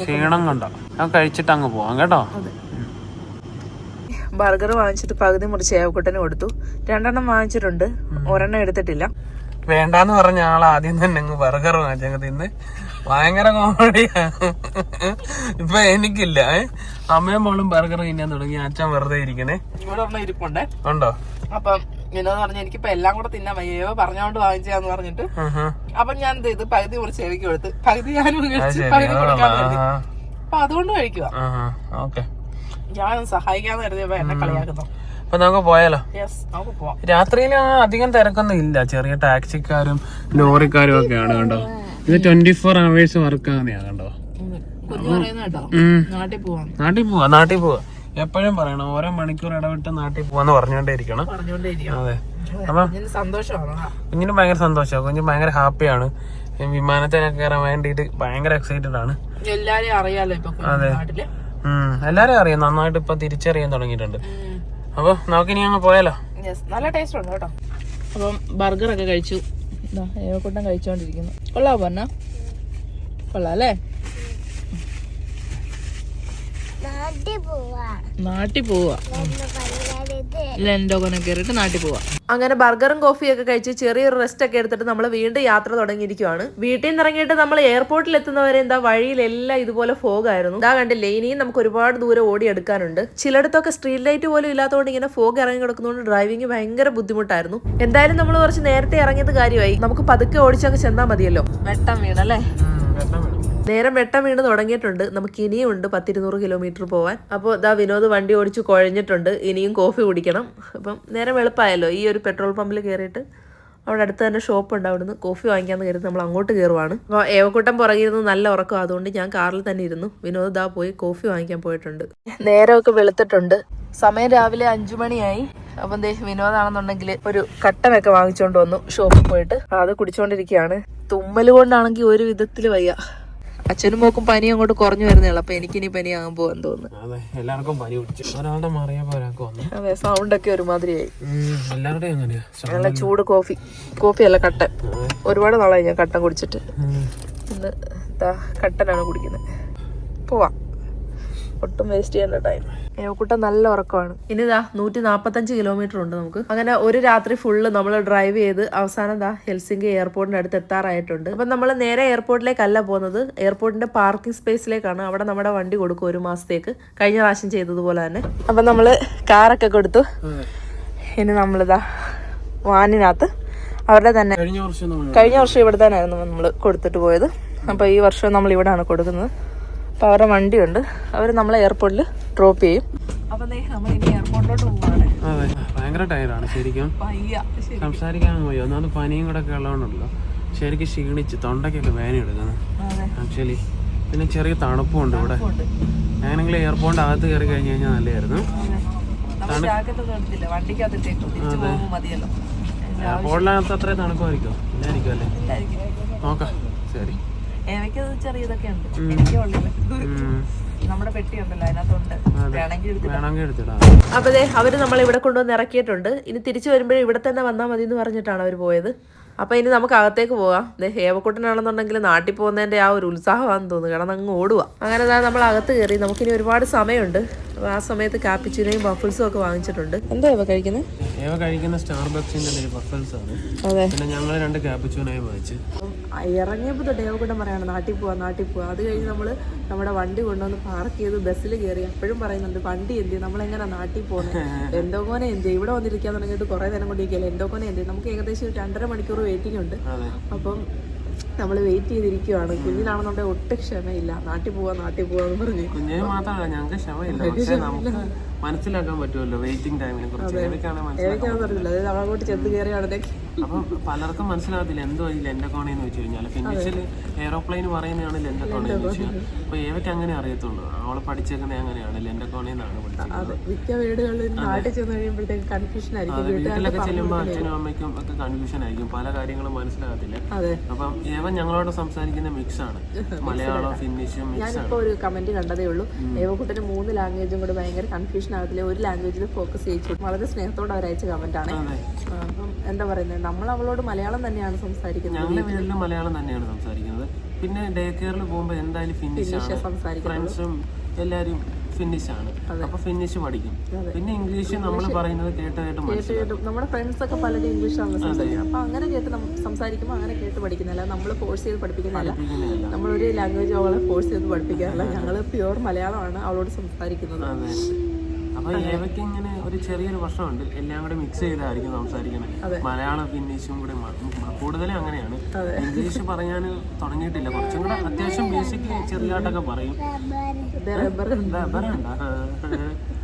ക്ഷീണം കണ്ടോ? ഞാൻ കഴിച്ചിട്ട് അങ്ങ് പോവാം കേട്ടോ. ബർഗർ വാങ്ങിച്ചിട്ട് പകുതി മുറിച്ച് ഏവക്കുട്ടന് കൊടുത്തു. രണ്ടെണ്ണം വാങ്ങിച്ചിട്ടുണ്ട്. ഒരെണ്ണം എടുത്തിട്ടില്ല. വേണ്ടാന്ന് പറഞ്ഞ ആൾ ആദ്യം തന്നെ അങ്ങ് ബർഗർ വാങ്ങിച്ചങ്ങ് തിന്ന്. ഭയങ്കര കോമഡിയാ ഇപ്പൊ എനിക്കില്ല അമ്മയും മോളും ബർഗർ തിന്നാൻ തുടങ്ങി. അച്ഛൻ വെറുതെ ഇരിക്കണേ. ഇവിടെ ഒരെണ്ണം ഇരിപ്പുണ്ടേ? ഉണ്ടോ? അപ്പം വിനോദ് പറഞ്ഞ എനിക്കിപ്പോ എല്ലാം കൂടെ തിന്നാൻ വയ്യോ. പറഞ്ഞോണ്ട് വാങ്ങിച്ചാന്ന് പറഞ്ഞിട്ട്. അപ്പൊ ഞാൻ എന്ത് ചെയ്തു? പകുതി മുറിച്ച് ചെവിക്ക് കൊടുത്ത്. പകുതി ഞാനും അത് പകുതി കൊടുക്കാൻ അപ്പൊ അതുകൊണ്ട് കഴിക്കുക ഓക്കെ. ഞാൻ സഹായിക്കാന്ന് കരുതിയപ്പോ എന്നെ കളിയാക്കുന്നു. അപ്പൊ നമുക്ക് പോയാലോ? രാത്രിയിൽ അധികം തിരക്കൊന്നും ഇല്ല ചെറിയ ടാക്സിക്കാരും ലോറിക്കാരും ഒക്കെ ആണ് കണ്ടോ? ഇത് ട്വന്റി ഫോർ അവേഴ്സ് വർക്ക് ആകുന്നതാ കണ്ടോ നാട്ടിൽ പോവാം. നാട്ടിൽ പോവാ എപ്പോഴും പറയണം ഓരോ മണിക്കൂർ ഇടവിട്ട് നാട്ടിൽ പോവാന്ന് പറഞ്ഞോണ്ടേ ഇരിക്കണം അതെ. അപ്പൊ കുഞ്ഞിന് ഭയങ്കര സന്തോഷമാണ് കുഞ്ഞ് ഭയങ്കര ഹാപ്പിയാണ് വിമാനത്തിനൊക്കെ കയറാൻ വേണ്ടിയിട്ട് ഭയങ്കര എക്സൈറ്റഡ് ആണ്. എല്ലാരും അറിയാലോ അതെ. എല്ലാരും അറിയാം. നന്നായിട്ട് ഇപ്പൊ തിരിച്ചറിയാൻ തുടങ്ങിയിട്ടുണ്ട്. അപ്പൊ നമുക്കിനി അങ്ങ് പോയാലോ? യെസ് നല്ല ടേസ്റ്റ് ഉണ്ട് കേട്ടോ. അപ്പം ബർഗർ ഒക്കെ കഴിച്ചു. കൂട്ടം ഏവക്കൂട്ടം കഴിച്ചുകൊണ്ടിരിക്കുന്നു കൊള്ളാമോ പറഞ്ഞ കൊള്ളാം അല്ലേ? നാട്ടിൽ പോവാ. ലെൻഡോഗനെ കയറിയിട്ട് നാട്ടിൽ പോവാ. അങ്ങനെ ബർഗറും കോഫിയും ഒക്കെ കഴിച്ച് ചെറിയൊരു റെസ്റ്റ് ഒക്കെ എടുത്തിട്ട് നമ്മൾ വീണ്ടും യാത്ര തുടങ്ങിയിരിക്കുവാണ്. വീട്ടിൽ നിന്ന് ഇറങ്ങിയിട്ട് നമ്മൾ എയർപോർട്ടിൽ എത്തുന്നവരെ എന്താ വഴിയിലെല്ലാം ഇതുപോലെ ഫോഗ് ആയിരുന്നു ഇതാ കണ്ടില്ലേ ഇനിയും നമുക്ക് ഒരുപാട് ദൂരം ഓടിയെടുക്കാനുണ്ട് ചിലയിടത്തൊക്കെ സ്ട്രീറ്റ് ലൈറ്റ് പോലും ഇല്ലാത്തതുകൊണ്ട് ഇങ്ങനെ ഫോഗ് ഇറങ്ങി കിടക്കുന്നതുകൊണ്ട് ഡ്രൈവിംഗ് ഭയങ്കര ബുദ്ധിമുട്ടായിരുന്നു. എന്തായാലും നമ്മൾ കുറച്ച് നേരത്തെ ഇറങ്ങിയത് കാര്യമായി. നമുക്ക് പതുക്കെ ഓടിച്ചങ്ങ് ചെന്നാൽ മതിയല്ലോ. വെട്ടം വീണല്ലേ? നേരം വെട്ടം വീണ് തുടങ്ങിയിട്ടുണ്ട്. നമുക്ക് ഇനിയും ഉണ്ട് പത്തിരുന്നൂറ് കിലോമീറ്റർ പോവാൻ. അപ്പോൾ ദാ വിനോദ് വണ്ടി ഓടിച്ച് കുഴഞ്ഞിട്ടുണ്ട്. ഇനിയും കോഫി കുടിക്കണം. അപ്പം നേരം എളുപ്പമായല്ലോ ഈ ഒരു പെട്രോൾ പമ്പിൽ കയറിയിട്ട് അവിടെ അടുത്ത് തന്നെ ഷോപ്പ് ഉണ്ട്. അവിടുന്ന് കോഫി വാങ്ങിക്കാന്ന് കരുതി നമ്മൾ അങ്ങോട്ട് കയറുവാണ് അപ്പോൾ ഏവക്കൂട്ടം പുറകിരുന്ന് നല്ല ഉറക്കം. അതുകൊണ്ട് ഞാൻ കാറിൽ തന്നെ ഇരുന്നു. വിനോദ് ദാ പോയി കോഫി വാങ്ങിക്കാൻ പോയിട്ടുണ്ട്. നേരമൊക്കെ വെളുത്തിട്ടുണ്ട്. സമയം രാവിലെ അഞ്ചു മണിയായി. അപ്പം ദേ വിനോദാണെന്നുണ്ടെങ്കിൽ ഒരു കട്ടനൊക്കെ വാങ്ങിച്ചുകൊണ്ട് വന്നു ഷോപ്പിൽ പോയിട്ട്. അത് കുടിച്ചുകൊണ്ടിരിക്കുകയാണ് തുമ്മൽ കൊണ്ടാണെങ്കിൽ ഒരു വിധത്തിൽ വയ്യ. അച്ഛനും മോക്കും പനി അങ്ങോട്ട് കുറഞ്ഞു വരുന്നേ അപ്പൊ എനിക്കിനി പനി ആകാൻ പോകാൻ തോന്നുന്നു. അതെ എല്ലാവർക്കും പനി പിടിച്ചു. ഒരാളുടെ മാറിയപ്പോ ഒരാൾക്ക് വന്നു. അതെ സൗണ്ട് ഒക്കെ ഒരുമാതിരിയായി. എല്ലാവരുടെയും അങ്ങനെയാ നല്ല ചൂട് കോഫി. കോഫി അല്ല കട്ടൻ. ഒരുപാട് നാളായി ഞാൻ കട്ടൻ കുടിച്ചിട്ട്. ഇന്ന് കട്ടനാണ് കുടിക്കുന്നത്. പോവാം. ഒട്ടും വേസ്റ്റ് ചെയ്യേണ്ട ടൈം ഏവക്കുട്ട നല്ല ഉറക്കമാണ്. ഇനി ദാ നൂറ്റി നാപ്പത്തഞ്ച് കിലോമീറ്റർ ഉണ്ട് നമുക്ക്. അങ്ങനെ ഒരു രാത്രി ഫുള്ള് നമ്മൾ ഡ്രൈവ് ചെയ്ത് അവസാനം ദാ ഹെൽസിംഗി എയർപോർട്ടിന്റെ അടുത്ത് എത്താറായിട്ടുണ്ട്. അപ്പം നമ്മൾ നേരെ എയർപോർട്ടിലേക്കല്ല പോകുന്നത്. എയർപോർട്ടിന്റെ പാർക്കിംഗ് സ്പേസിലേക്കാണ് അവിടെ നമ്മുടെ വണ്ടി കൊടുക്കും ഒരു മാസത്തേക്ക്. കഴിഞ്ഞ പ്രാവശ്യം ചെയ്തതുപോലെ തന്നെ. അപ്പം നമ്മൾ കാറൊക്കെ കൊടുത്തു. ഇനി നമ്മളിതാ വാനിനകത്ത് അവരുടെ തന്നെ കഴിഞ്ഞ വർഷം നമ്മൾ കഴിഞ്ഞ വർഷം ഇവിടെ തന്നെയായിരുന്നു നമ്മൾ കൊടുത്തിട്ട് പോയത്. അപ്പോൾ ഈ വർഷം നമ്മൾ ഇവിടെയാണ് കൊടുക്കുന്നത്. അപ്പോൾ അവരുടെ വണ്ടിയുണ്ട്. അവർ നമ്മളെ എയർപോർട്ടിൽ ഡ്രോപ്പ് ചെയ്യും. അപ്പം നമ്മൾ ഇനി എയർപോർട്ടിലോട്ട് പോവാണ്. അതെ. ഭയങ്കര ടയറാണ് ശരിക്കും. സംസാരിക്കാൻ പോയി ഒന്നാമത് പനിയും കൂടെ ഒക്കെ ഉള്ളതുകൊണ്ടല്ലോ. ശരിക്കും ക്ഷീണിച്ച് തൊണ്ടയ്ക്കൊക്കെ വേന എടുക്കുന്നത് അതെ. ആക്ച്വലി. പിന്നെ ചെറിയ തണുപ്പുണ്ട് ഇവിടെ. ഞാനെങ്കിലും എയർപോർട്ടിന്റെ അകത്ത് കയറി കഴിഞ്ഞ് കഴിഞ്ഞാൽ നല്ലതായിരുന്നു. എയർപോർട്ടിനകത്ത് അത്രയും തണുപ്പായിരിക്കും ഇല്ലായിരിക്കും. അല്ലേ നോക്കാം. ശരി. എനിക്കത് ചെറിയതൊക്കെ ഉണ്ട്. നമ്മുടെ പെട്ടി ഉണ്ടല്ലോ അതിനകത്തുണ്ട്. അപ്പൊ ദേ അവർ നമ്മളെ ഇവിടെ കൊണ്ടുവന്ന് ഇറക്കിയിട്ടുണ്ട്. ഇനി തിരിച്ചു വരുമ്പോഴേ ഇവിടെ തന്നെ വന്നാൽ മതി എന്ന് പറഞ്ഞിട്ടാണ് അവർ പോയത്. അപ്പൊ ഇനി നമുക്ക് അകത്തേക്ക് പോവാം. ദേ ഹേവക്കുട്ടനാണെന്നുണ്ടെങ്കിൽ നാട്ടിൽ പോകുന്നതിന്റെ ആ ഒരു ഉത്സാഹമാണെന്ന് തോന്നുന്നു. കാരണം അങ്ങ് ഓടുക. അങ്ങനെ ദാ നമ്മൾ അകത്ത് കയറി. നമുക്കിനി ഒരുപാട് സമയമുണ്ട്. അപ്പൊ ആ സമയത്ത് കാപ്പിച്ചിനെയും ബഫിൾസും ഒക്കെ വാങ്ങിച്ചിട്ടുണ്ട്. എന്താ ഇവ കഴിക്കുന്നത് കഴിക്കുന്ന സ്റ്റാർബക്സിന്റെ ബഫൽസ് ആണ്. അതെ. പിന്നെ ഞങ്ങൾ രണ്ട് വാങ്ങിച്ച്. ഇറങ്ങിയപ്പോൾ തൊട്ട് ഏവക്കൂട്ടം പറയാണ് നാട്ടിൽ പോവാ നാട്ടിൽ പോവാ. അത് കഴിഞ്ഞ് നമ്മൾ നമ്മുടെ വണ്ടി കൊണ്ടുവന്ന് പാർക്ക് ചെയ്ത് ബസ്സിൽ കയറി എപ്പോഴും പറയുന്നുണ്ട് വണ്ടി എന്ത് നമ്മൾ നമ്മളെങ്ങനെ നാട്ടിൽ പോകുന്നത് എന്തോ എന്തോകോനെ എന്ത്? ഇവിടെ വന്നിരിക്കാൻ തുടങ്ങിയിട്ട് കുറേ നേരം കൊണ്ടിരിക്കുകയല്ലേ എന്തോ എന്തോകോനെ എന്ത്? നമുക്ക് ഏകദേശം ഒരു രണ്ടര മണിക്കൂർ വെയിറ്റിംഗ് ഉണ്ട്. അപ്പം നമ്മൾ വെയിറ്റ് ചെയ്തിരിക്കുവാണ്. കുഞ്ഞിനാണെന്നുണ്ടെങ്കിൽ ഒട്ടും ക്ഷമയില്ല. നാട്ടിൽ പോവാ നാട്ടിൽ പോവാന്ന് പറഞ്ഞു. കുഞ്ഞിന് മാത്രമല്ല ഞങ്ങൾക്ക് ക്ഷമയില്ല. മനസ്സിലാക്കാൻ പറ്റുമല്ലോ വെയിറ്റിംഗ് ടൈമിനെ കുറിച്ച്. അറിയില്ല. അതായത് ചെന്ന് കയറിയാണെന്നൊക്കെ അപ്പം പലർക്കും മനസ്സിലാകത്തില്ല എന്തോ ഈ ലെൻഡക്കോണി എന്ന് വെച്ച് കഴിഞ്ഞാൽ? ഫിനിഷിൽ എയ്റോപ്ലെയിൻ പറയുന്നതാണ് ലെൻഡക്കോണി എന്ന് വെച്ചാൽ അപ്പൊ ഏവയ്ക്ക് അങ്ങനെ അറിയത്തുള്ളൂ? അവളെ പഠിച്ചേക്കുന്നത് അങ്ങനെയാണ് ലെൻഡക്കോണി എന്നാണ് പഠിച്ചത് മിക്ക നാട്ടിൽ ചെന്ന് കഴിയുമ്പോഴത്തേക്ക് കൺഫ്യൂഷൻ ആയിരിക്കും. വീട്ടിലൊക്കെ ചെല്ലുമ്പോൾ അച്ഛനും അമ്മയ്ക്കും ഒക്കെ കൺഫ്യൂഷൻ ആയിരിക്കും. പല കാര്യങ്ങളും മനസ്സിലാകത്തില്ല. അപ്പം ഏവൻ ഞങ്ങളോട് സംസാരിക്കുന്ന മിക്സ് ആണ്. മലയാളം ഫിനിഷും മിക്സ് ആണ്. ഞാനിപ്പോൾ ഒരു കമന്റ് കണ്ടതേ ഉള്ളൂ. ഏവക്കുട്ടന് മൂന്ന് ലാംഗ്വേജും കൂടെ ഭയങ്കര കൺഫ്യൂഷൻ ആകത്തില്ല ഒരു ലാംഗ്വേജിൽ ഫോക്കസ് ചെയ്യിച്ചു വളരെ സ്നേഹത്തോടെ അവരയച്ച കമന്റ് ആണ്. അപ്പം എന്താ പറയുന്നത് നമ്മൾ അവളോട് മലയാളം തന്നെയാണ് സംസാരിക്കുന്നത് മലയാളം തന്നെയാണ് സംസാരിക്കുന്നത്. പിന്നെ ഡേ കെയറിൽ പോകുമ്പോൾ എന്തായാലും ഫിനിഷ് ആണ്. ഫ്രണ്ട്സും എല്ലാവരും ഫിനിഷ് ആണ്. അപ്പൊ ഫിനിഷ് പഠിക്കും. പിന്നെ ഇംഗ്ലീഷ് നമ്മൾ പറയുന്നത് കേട്ട് കേട്ട് നമ്മുടെ ഫ്രണ്ട്സ് ഒക്കെ പലരും ഇംഗ്ലീഷാണ് സംസാരിക്കുന്നത്. അപ്പൊ അങ്ങനെ കേട്ട് സംസാരിക്കുമ്പോൾ അങ്ങനെ കേട്ട് പഠിക്കുന്നില്ല. നമ്മൾ ഫോഴ്സ് ചെയ്ത് പഠിപ്പിക്കുന്നില്ല. നമ്മളൊരു ലാംഗ്വേജ് അവളെ ഫോഴ്സ് ചെയ്ത് പഠിപ്പിക്കാറില്ല. ഞങ്ങൾ പ്യുവർ മലയാളമാണ് അവളോട് സംസാരിക്കുന്നത്. അതെ. അപ്പൊ ഏവയ്ക്ക് ഇങ്ങനെ ഒരു ചെറിയൊരു പ്രശ്നമുണ്ട്. എല്ലാം കൂടെ മിക്സ് ചെയ്തായിരിക്കും സംസാരിക്കുന്നത് മലയാളം ഫിനിഷും കൂടെ മ- മ- കൂടുതലും അങ്ങനെയാണ്. ഇംഗ്ലീഷ് പറയാൻ തുടങ്ങിയിട്ടില്ല. കുറച്ചും കൂടെ അത്യാവശ്യം ബേസിക് ചെറിയായിട്ടൊക്കെ പറയും.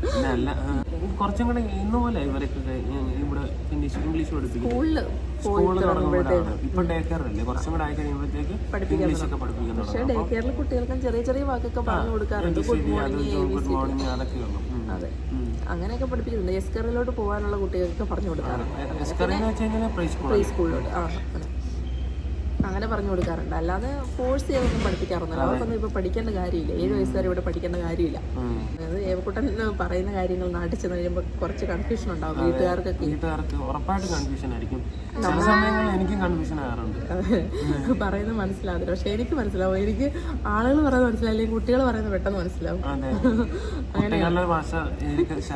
പിന്നെ അല്ല കുറച്ചും കൂടെ ഇന്ന് പോലെ ഇവരൊക്കെ ഇവിടെ ഫിനിഷ് ഇംഗ്ലീഷ് പഠിപ്പിക്കും. സ്കൂളിൽ തുടങ്ങുമ്പോഴാണ്. ഇപ്പൊ ഡേ കെയറല്ലേ കുറച്ചും കൂടെ ആയി കഴിയുമ്പോഴത്തേക്ക് ഇംഗ്ലീഷ് ഒക്കെ പഠിപ്പിക്കുന്നുണ്ട് പക്ഷേ ഡേ കെയറിൽ കുട്ടികൾക്കും ചെറിയ ചെറിയ വാക്കൊക്കെ പറഞ്ഞു കൊടുക്കാറുണ്ട്. ഗുഡ് മോർണിംഗ് അതൊക്കെ ഉള്ളു അതെ. അങ്ങനെയൊക്കെ പഠിപ്പിക്കുന്നുണ്ട് എസ്കറിലോട്ട് പോകാനുള്ള കുട്ടികൾക്ക് പറഞ്ഞു കൊടുക്കാറുണ്ട് പ്രീ സ്കൂളിലോട്ട്. ആ അങ്ങനെ പറഞ്ഞു കൊടുക്കാറുണ്ട്. അല്ലാതെ ഫോഴ്സ് ചെയ്തൊന്നും പഠിപ്പിക്കാറൊന്നുമില്ല. അവർക്കൊന്നും ഇപ്പോൾ പഠിക്കേണ്ട കാര്യമില്ല. ഏഴ് വയസ്സുകാർ ഇവിടെ പഠിക്കേണ്ട കാര്യമില്ല. അതായത് ഏവക്കുട്ടൻ പറയുന്ന കാര്യങ്ങൾ നാട്ടിൽ ചെന്ന് കഴിയുമ്പോൾ കുറച്ച് കൺഫ്യൂഷൻ ഉണ്ടാവും വീട്ടുകാർക്കൊക്കെ. വീട്ടുകാർക്ക് ഉറപ്പായിട്ട് കൺഫ്യൂഷൻ ആയിരിക്കും. ചില സമയങ്ങളിൽ എനിക്കും കൺഫ്യൂഷൻ ആകാറുണ്ട്. പറയുന്നത് മനസ്സിലാവില്ല പക്ഷെ എനിക്ക് മനസ്സിലാവും. എനിക്ക് ആളുകൾ പറയുന്നത് മനസ്സിലായില്ലെങ്കിൽ കുട്ടികൾ പറയുന്നത് പെട്ടെന്ന് മനസ്സിലാവും. അങ്ങനെ. ഭാഷ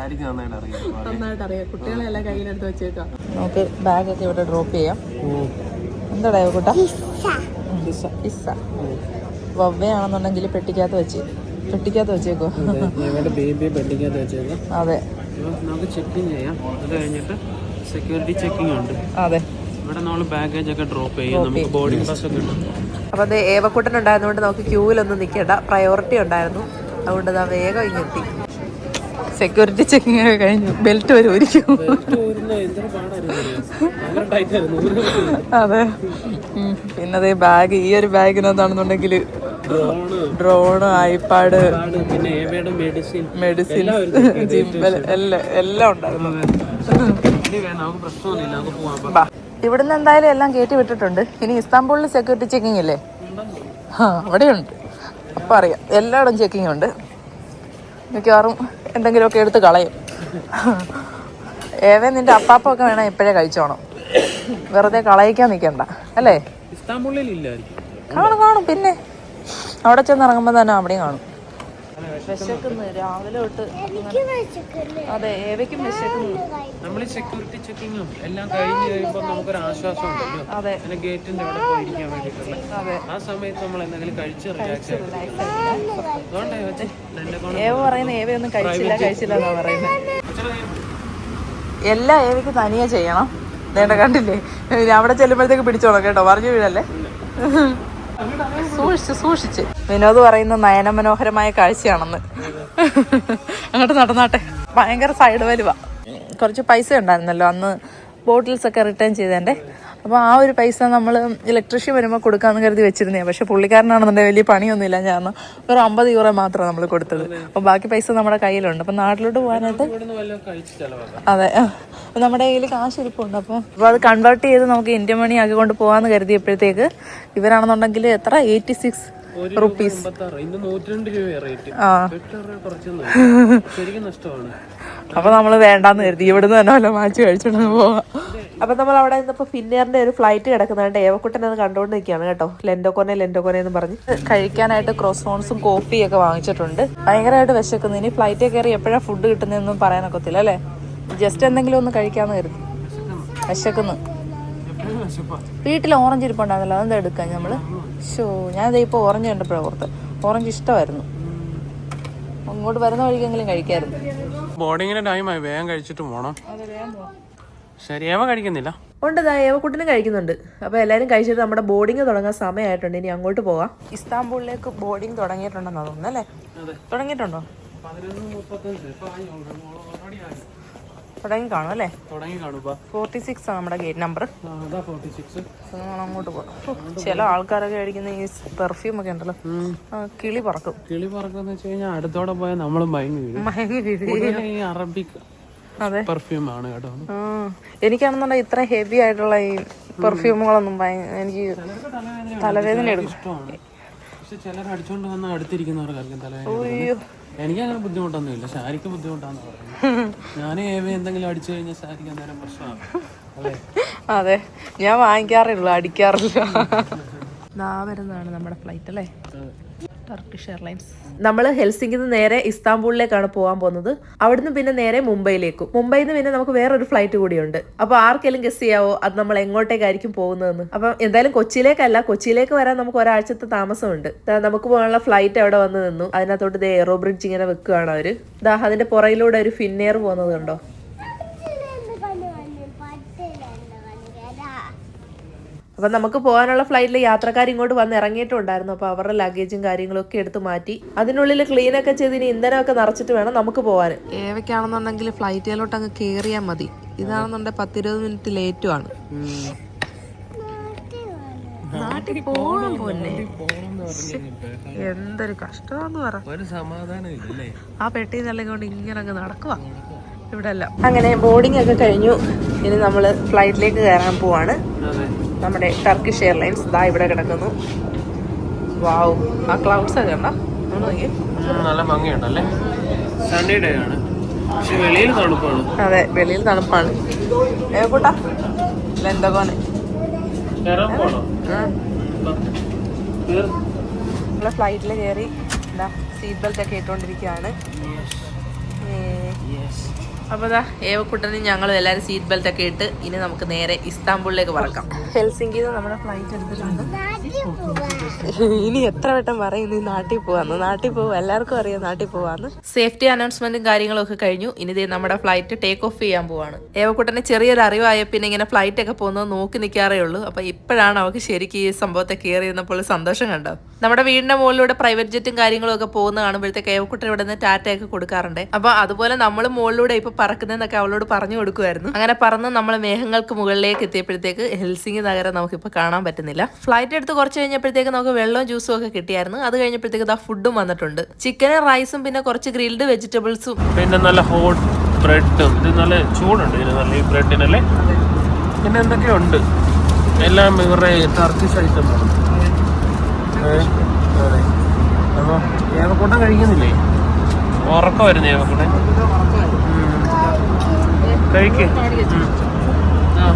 എനിക്ക് നന്നായിട്ട് അറിയാം. കുട്ടികളെ എല്ലാം കയ്യിലെടുത്ത് വെച്ചേക്കാം. നമുക്ക് ബാഗൊക്കെ ഇവിടെ ഡ്രോപ്പ് ചെയ്യാം. എന്താടാ കൂട്ടാ? ഇസ വവ്വയാണെന്നുണ്ടെങ്കിൽ പെട്ടിക്കകത്ത് വെച്ച് പെട്ടിക്കകത്ത് വെച്ചേക്കോ? ബേബിയെ അതെ. നമുക്ക് ചെക്കിങ് ചെയ്യാം. അത് കഴിഞ്ഞിട്ട് സെക്യൂരിറ്റി ചെക്കിംഗ് ഉണ്ട്. അതെ. ഇവിടെ നമ്മൾ ബാഗേജ് ഒക്കെ ഡ്രോപ്പ് ചെയ്യും. നമുക്ക് ബോർഡിംഗ് പാസ് ഒക്കെ ഉണ്ട്. അപ്പോൾ അത് ഏവക്കുട്ടൻ ഉണ്ടായിരുന്നതുകൊണ്ട് നമുക്ക് ക്യൂവിലൊന്നും നിൽക്കേണ്ട. പ്രയോറിറ്റി ഉണ്ടായിരുന്നു. അതുകൊണ്ട് വേഗം ഇങ്ങെത്തി സെക്യൂരിറ്റി ചെക്കിങ് ഒക്കെ കഴിഞ്ഞു. ബെൽറ്റ് വരെ ഒരിക്കും അതെ. പിന്നെ അതേ ബാഗ് ഈ ഒരു ബാഗിനകത്താണെന്നുണ്ടെങ്കിൽ ഡ്രോണ് ഐപാഡ് മെഡിസിൻ എല്ലാം ഉണ്ടായിരുന്നു. ഇവിടുന്ന് എന്തായാലും എല്ലാം കയറ്റി വിട്ടിട്ടുണ്ട്. ഇനി ഇസ്താംബൂളിൽ സെക്യൂരിറ്റി ചെക്കിംഗ് ഇല്ലേ? ആ അവിടെയുണ്ട്. അപ്പം അറിയാം. എല്ലായിടും ചെക്കിംഗ് ഉണ്ട്. മിക്കവാറും എന്തെങ്കിലുമൊക്കെ എടുത്ത് കളയും. ഏവേ നിന്റെ അപ്പാപ്പൊക്കെ വേണം ഇപ്പോഴേ കഴിച്ചോണം. വെറുതെ കളയിക്കാൻ നിൽക്കണ്ട അല്ലേ? കാണും കാണും. പിന്നെ അവിടെ ചെന്ന് ഇറങ്ങുമ്പോൾ തന്നെ അവിടെയും കാണും. വിശക്കുന്നു. രാവിലെ തൊട്ട് അതെ ഏവയ്ക്കും വിശക്കുന്നു. നമ്മൾ സെക്യൂരിറ്റി ചെക്കിങ്ങും എല്ലാം കഴിഞ്ഞ് കഴിയുമ്പോൾ നമുക്കൊരു ആശ്വാസം ഉണ്ടല്ലോ. അതെ. പിന്നെ ഗേറ്റിന്റെ അവിടെ പോയിരിക്കാൻ വേണ്ടിയിട്ടുള്ള. അതെ. ആ സമയത്ത് നമ്മൾ എന്തെങ്കിലും കഴിച്ച് റിലാക്സ് ഏവ പറയുന്ന ഏവയൊന്നും കഴിച്ചില്ല കഴിച്ചില്ല എന്നാ പറയുന്നത്. എല്ലാം ഏവയ്ക്ക് തനിയെ ചെയ്യണം. നേണ്ട കണ്ടില്ലേ? അവിടെ ചെല്ലുമ്പോഴത്തേക്ക് പിടിച്ചോളാം കേട്ടോ. പറഞ്ഞു വീഴല്ലേ? സൂക്ഷിച്ച് സൂക്ഷിച്ച്. വിനോദ് പറയുന്ന നയന മനോഹരമായ കാഴ്ചയാണെന്ന്. അങ്ങോട്ട് നടന്നാട്ടെ. ഭയങ്കര സൈഡ് വലുവാ കുറച്ച് പൈസ ഉണ്ടായിരുന്നല്ലോ. അന്ന് ബോട്ടിൽസ് ഒക്കെ റിട്ടേൺ ചെയ്തതിന്റെ അപ്പോൾ ആ ഒരു പൈസ നമ്മൾ ഇലക്ട്രീഷ്യൻ വരുമ്പോൾ കൊടുക്കാമെന്ന് കരുതി വെച്ചിരുന്നേ. പക്ഷേ പുള്ളിക്കാരനാണെന്നുണ്ടെങ്കിൽ വലിയ പണിയൊന്നുമില്ല. ഞാൻ ഒരു അമ്പത് യൂറോ മാത്രമാണ് നമ്മൾ കൊടുത്തത്. അപ്പോൾ ബാക്കി പൈസ നമ്മുടെ കയ്യിലുണ്ട്. അപ്പം നാട്ടിലോട്ട് പോകാനായിട്ട് അതെ. അപ്പോൾ നമ്മുടെ കയ്യിൽ കാശ് ഇരിപ്പുണ്ട്. അപ്പോൾ അപ്പോൾ അത് കൺവേർട്ട് ചെയ്ത് നമുക്ക് ഇന്ത്യൻ മണി ആക്കി കൊണ്ട് പോകാമെന്ന് കരുതിയപ്പോഴത്തേക്ക് ഇവരാണെന്നുണ്ടെങ്കിൽ എത്ര? എയ്റ്റി സിക്സ് റുപ്പീസ് അപ്പൊ നമ്മൾ വേണ്ടാന്ന് കരുതി. ഇവിടുന്ന് തന്നെ വല്ല മാച്ച് കഴിച്ചോണ്ട് പോവാം. അപ്പൊ നമ്മൾ അവിടെ ഇന്നിപ്പോ ഫിന്നേറിന്റെ ഒരു ഫ്ലൈറ്റ് കിടക്കുന്നുണ്ട്. ഏവക്കുട്ടൻ അത് കണ്ടുകൊണ്ട് നിൽക്കുകയാണ് കേട്ടോ ലെൻഡോക്കോനെ ലെൻഡോക്കോനെ എന്ന് പറഞ്ഞ്. കഴിക്കാനായിട്ട് ക്രോസ്ഫോൺസും കോഫിയും ഒക്കെ വാങ്ങിച്ചിട്ടുണ്ട്. ഭയങ്കരമായിട്ട് വിശക്കുന്നു. ഇനി ഫ്ലൈറ്റിൽ കയറി എപ്പോഴാ ഫുഡ് കിട്ടുന്നതെന്നും പറയാനൊക്കത്തില്ല അല്ലേ? ജസ്റ്റ് എന്തെങ്കിലും ഒന്ന് കഴിക്കാന്ന് കരുതി. വിശക്കുന്നു. വീട്ടിൽ ഓറഞ്ച് ഇരിപ്പുണ്ടാകുന്നല്ലോ അതെന്താ എടുക്കാൻ നമ്മൾ ഷോ ഞാൻ ഇപ്പോൾ ഓറഞ്ച് കണ്ടപ്പോഴാണ് ഓർത്ത് ഓറഞ്ച് ഇഷ്ടമായിരുന്നു. അങ്ങോട്ട് വരുന്ന വഴിക്കെങ്കിലും കഴിക്കായിരുന്നു. ബോർഡിങ്ങിന്റെ ടൈമായി വേഗം കഴിച്ചിട്ട് പോണം. ശരിയാവ കഴിക്കുന്നില്ല? ഉണ്ട് ഏവക്കുട്ടിനും കഴിക്കുന്നുണ്ട്. അപ്പോൾ എല്ലാവരും കഴിച്ചിട്ട് നമ്മുടെ ബോർഡിങ് തുടങ്ങാൻ സമയമായിട്ടുണ്ട്. ഇനി അങ്ങോട്ട് പോവാം. ഇസ്താംബൂളിലേക്ക് ബോർഡിങ് തുടങ്ങിയിട്ടുണ്ടെന്നാ തോന്നുന്നു അല്ലേ? അതെ. തുടങ്ങിയിട്ടുണ്ടോ? തുടങ്ങി കാണും അല്ലേ? തുടങ്ങി ഫോർട്ടി സിക്സ് ആണ് നമ്മുടെ ഗേറ്റ് നമ്പർ നമ്മൾ അങ്ങോട്ട് പോകാം ചില ആൾക്കാരൊക്കെ അടിക്കുന്ന ഈ പെർഫ്യൂം ഒക്കെ ഉണ്ടല്ലോ. കിളി പറക്കും. കിളി പറക്കുന്ന വെച്ച് കഴിഞ്ഞാൽ അടുത്തോടെ പോയാൽ നമ്മൾ മയങ്ങി വീഴും മയങ്ങി വീഴും. ഈ അറബിക് അതെ. പെർഫ്യൂം ആണ് കേട്ടോ. എനിക്കാണെന്നുണ്ടെങ്കിൽ ഇത്ര ഹെവി ആയിട്ടുള്ള ഈ പെർഫ്യൂമുകളൊന്നും എനിക്ക് തലവേദന എടുക്കും. ഇഷ്ടമാണ്. പക്ഷെ ചിലർ അടിച്ചോണ്ട് വന്ന് അടുത്തിരിക്കുന്നവർക്കായിരിക്കും തലവേദന എനിക്ക് അങ്ങനെ ബുദ്ധിമുട്ടൊന്നുമില്ല. ശാരിക്ക് ബുദ്ധിമുട്ടാന്ന് പറയുന്നത് ഞാൻ ഏവ എന്തെങ്കിലും അടിച്ചു കഴിഞ്ഞാൽ ശാരിക്ക് അന്നേരം പ്രശ്നമാണ്. അല്ലേ? അതെ. ഞാൻ വാങ്ങിക്കാറില്ല അടിക്കാറില്ല. ദാ വരുന്നതാണ് നമ്മുടെ ഫ്ലൈറ്റ് അല്ലേ? ടർക്കിഷ് എയർലൈൻസ് നമ്മൾ ഹെൽസിംഗിൽ നിന്ന് നേരെ ഇസ്താംബൂളിലേക്കാണ് പോകാൻ പോകുന്നത്. അവിടുന്ന് പിന്നെ നേരെ മുംബൈയിലേക്കും. മുംബൈയിൽ നിന്ന് പിന്നെ നമുക്ക് വേറൊരു ഫ്ലൈറ്റ് കൂടിയുണ്ട്. അപ്പോൾ ആർക്കെങ്കിലും ഗസ് ചെയ്യാവോ? അത് നമ്മൾ എങ്ങോട്ടേക്കായിരിക്കും പോകുന്നതെന്ന്. അപ്പം എന്തായാലും കൊച്ചിയിലേക്കല്ല കൊച്ചിയിലേക്ക് വരാൻ നമുക്ക് ഒരാഴ്ചത്തെ താമസമുണ്ട്. നമുക്ക് പോകാനുള്ള ഫ്ലൈറ്റ് അവിടെ വന്ന് നിന്നു. അതിനകത്തോട്ട് ഇത് എയറോ ബ്രിഡ്ജ് ഇങ്ങനെ വെക്കുകയാണ് അവർ. ദാ അതിന്റെ പുറയിലൂടെ ഒരു ഫിന്നെയർ പോകുന്നത് കണ്ടോ? അപ്പം നമുക്ക് പോകാനുള്ള ഫ്ലൈറ്റിൽ യാത്രക്കാർ ഇങ്ങോട്ട് വന്ന് ഇറങ്ങിയിട്ടുണ്ടായിരുന്നു. അപ്പോൾ അവരുടെ ലഗേജും കാര്യങ്ങളൊക്കെ എടുത്ത് മാറ്റി. അതിനുള്ളിൽ ക്ലീൻ ഒക്കെ ചെയ്ത് ഇനി ഇന്ധനമൊക്കെ നിറച്ചിട്ട് വേണം നമുക്ക് പോകാൻ ഏവയ്ക്കാണെന്നുണ്ടെങ്കിൽ ഫ്ലൈറ്റിലോട്ട് അങ്ങ് കയറിയാൽ മതി. ഇതാണെന്നുണ്ടെങ്കിൽ പത്തിരുപത് മിനിറ്റ് ലേറ്റും ആണ്. നാട്ടിൽ പോകാൻ പോന്നെ. എന്തൊരു കഷ്ടമാന്ന് പറ. ആ പെട്ടി നിന്നെല്ലാം കൊണ്ട് ഇങ്ങനെ അങ്ങ് നടക്കുക ഇവിടെ അല്ല അങ്ങനെ ബോർഡിംഗ് ഒക്കെ കഴിഞ്ഞു. ഇനി നമ്മൾ ഫ്ലൈറ്റിലേക്ക് കയറാൻ പോവാണ്. നമ്മുടെ ടർക്കിഷ് എയർലൈൻസ് ഇതാ ഇവിടെ കിടക്കുന്നു. വാവ് ആ ക്ലൗഡ്സ് ഒക്കെ ഉണ്ടോ? നല്ല ഭംഗിയുണ്ടല്ലേ? സൺഡേ ഡേ ആണ്. പക്ഷെ വെളിയിൽ തണുപ്പാണ്. അതെ വെളിയിൽ തണുപ്പാണ്. ഏ കൂട്ടാ. എന്തൊക്കെ ഫ്ലൈറ്റിൽ കയറി എന്താ സീറ്റ് ബെൽറ്റ് ഒക്കെ ഇട്ടുകൊണ്ടിരിക്കുകയാണ് അപ്പോൾ അതാ ഏവക്കുട്ടനും ഞങ്ങളും എല്ലാവരും സീറ്റ് ബെൽറ്റ് ഒക്കെ ഇട്ട് ഇനി നമുക്ക് നേരെ ഇസ്താംബൂളിലേക്ക് പറക്കാം. ഹെൽസിംഗിന്ന് നമ്മുടെ ഫ്ലൈറ്റ് എടുത്തിട്ടുണ്ട്. ഇനി എത്ര വട്ടം പറയും നീ നാട്ടിൽ പോവാന്ന്? നാട്ടിൽ പോവാ എല്ലാവർക്കും അറിയാം നാട്ടിൽ പോവാന്ന്. സേഫ്റ്റി അനൗൺസ്മെന്റും കാര്യങ്ങളും ഒക്കെ കഴിഞ്ഞു. ഇനി ദേ നമ്മുടെ ഫ്ലൈറ്റ് ടേക്ക് ഓഫ് ചെയ്യാൻ പോവാണ്. ഏവക്കുട്ടന് ചെറിയൊരു അറിവായ പിന്നെ ഇങ്ങനെ ഫ്ലൈറ്റ് ഒക്കെ പോകുന്നത് നോക്കി നിൽക്കാറേ ഉള്ളൂ. അപ്പൊ ഇപ്പോഴാണ് അവർക്ക് ശരിക്കും ഈ സംഭവത്തെ കയറി ഇരുന്നപ്പോൾ സന്തോഷം കണ്ടോ? നമ്മുടെ വീടിന്റെ മുകളിലൂടെ പ്രൈവറ്റ് ജെറ്റും കാര്യങ്ങളും ഒക്കെ പോകുന്ന കാണുമ്പോഴത്തേക്ക് ഏവക്കുട്ടൻ ഇവിടെ നിന്ന് ടാറ്റയൊക്കെ കൊടുക്കാറുണ്ട്. അപ്പൊ അതുപോലെ നമ്മൾ മുകളിലൂടെ ഇപ്പൊ പറക്കുന്നതെന്നൊക്കെ അവളോട് പറഞ്ഞു കൊടുക്കുമായിരുന്നു അങ്ങനെ പറന്ന് നമ്മൾ മേഘങ്ങൾക്ക് മുകളിലേക്ക് എത്തിയപ്പോഴത്തേക്ക് ഹെൽസിംഗ് നഗരം നമുക്കിപ്പോൾ കാണാൻ പറ്റുന്നില്ല. ഫ്ലൈറ്റ് എടുത്ത് കുറച്ച് കഴിഞ്ഞപ്പോഴത്തേക്ക് നമുക്ക് വെള്ളവും ജ്യൂസും ഒക്കെ കിട്ടിയായിരുന്നു. അത് കഴിഞ്ഞപ്പോഴത്തേക്ക് ആ ഫുഡും വന്നിട്ടുണ്ട്. ചിക്കനും റൈസും പിന്നെ കുറച്ച് ഗ്രിൽഡ് വെജിറ്റബിൾസും പിന്നെ നല്ല ഹോട്ട് ബ്രെഡും ഇത് നല്ല ചൂടുണ്ട്. ഈ ബ്രെഡിനല്ലേ പിന്നെ എന്തൊക്കെയുണ്ട്? എല്ലാം ഇവരുടെ ടർക്കിഷ് ഐറ്റം അതെ. അപ്പോൾ ഏവക്കൂട്ടം കഴിക്കുന്നില്ലേ? ഉറക്കം വരുന്നേ കഴിക്ക്. ആ.